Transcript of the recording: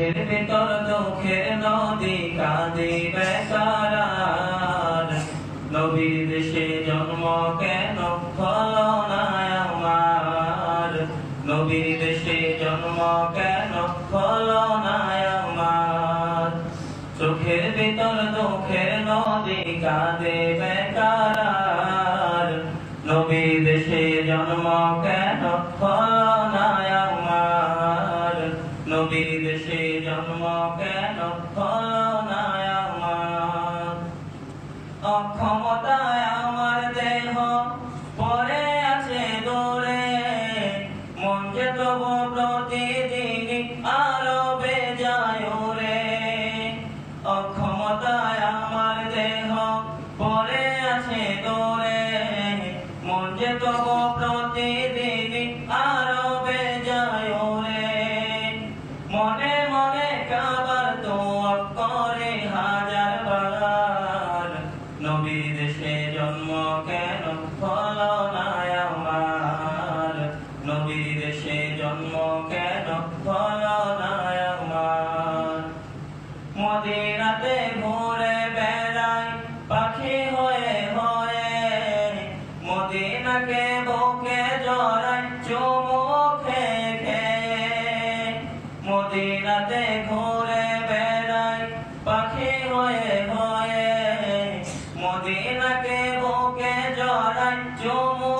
চোখের ভেতর দুঃখের নদী কাঁদে বেকারার নবীর দেশে জন্ম কেন না আমার নবীর দেশে জন্ম কেন না আমার চোখের ভিতর দুঃখের নদী কাঁদে বেকারার নবী দেশে জন্ম কেন হলো কেন না আমার অক্ষমতায় আমার দেহ পরে আছে দূরে। মন যে তবু প্রতিদিন আরও বেজায় রে অক্ষমতায় আমার দেহ পরে আছে দূরে। মন যে তবু মদিনাতে ঘুরে বেড়াই পাখি হয়ে হয়ে মদিনাকে বুকে জড়াই চুমু খেয়ে খেয়ে মদিনাতে ঘুরে বেড়াই পাখি হয়ে হয়ে মদিনাকে বুকে জড়াই চুমু